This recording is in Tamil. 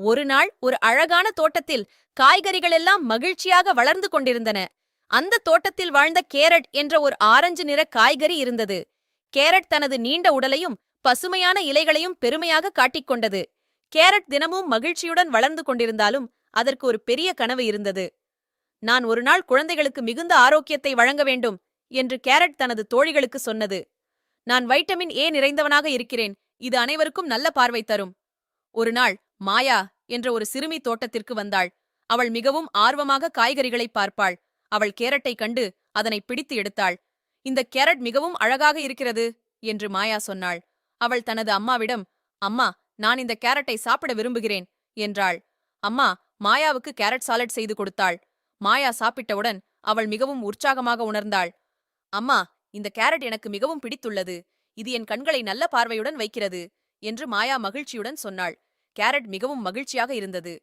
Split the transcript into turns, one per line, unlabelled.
ஒரு நாள் ஒரு அழகான தோட்டத்தில் காய்கறிகள் எல்லாம் மகிழ்ச்சியாக வளர்ந்து கொண்டிருந்தன. அந்த தோட்டத்தில் வாழ்ந்த கேரட் என்ற ஒரு ஆரஞ்சு நிற காய்கறி இருந்தது. கேரட் தனது நீண்ட உடலையும் பசுமையான இலைகளையும் பெருமையாக காட்டிக்கொண்டது கேரட் தினமும் மகிழ்ச்சியுடன் வளர்ந்து கொண்டிருந்தாலும் அதற்கு ஒரு பெரிய கனவு இருந்தது. நான் ஒரு நாள் குழந்தைகளுக்கு மிகுந்த ஆரோக்கியத்தை வழங்க வேண்டும் என்று கேரட் தனது தோழிகளுக்கு சொன்னது. நான் வைட்டமின் ஏ நிறைந்தவனாக இருக்கிறேன். இது அனைவருக்கும் நல்ல பார்வை தரும். ஒரு நாள் மாயா என்ற ஒரு சிறுமி தோட்டத்திற்கு வந்தாள். அவள் மிகவும் ஆர்வமாக காய்கறிகளை பார்ப்பாள். அவள் கேரட்டை கண்டு அதனை பிடித்து எடுத்தாள். இந்த கேரட் மிகவும் அழகாக இருக்கிறது என்று மாயா சொன்னாள். அவள் தனது அம்மாவிடம் அம்மா நான் இந்த கேரட்டை சாப்பிட விரும்புகிறேன் என்றாள். அம்மா மாயாவுக்கு கேரட் சாலட் செய்து கொடுத்தாள். மாயா சாப்பிட்டவுடன் அவள் மிகவும் உற்சாகமாக உணர்ந்தாள். அம்மா இந்த கேரட் எனக்கு மிகவும் பிடித்துள்ளது. இது என் கண்களை நல்ல பார்வையுடன் வைக்கிறது என்று மாயா மகிழ்ச்சியுடன் சொன்னாள். கேரட் மிகவும் மகிழ்ச்சியாக இருந்தது.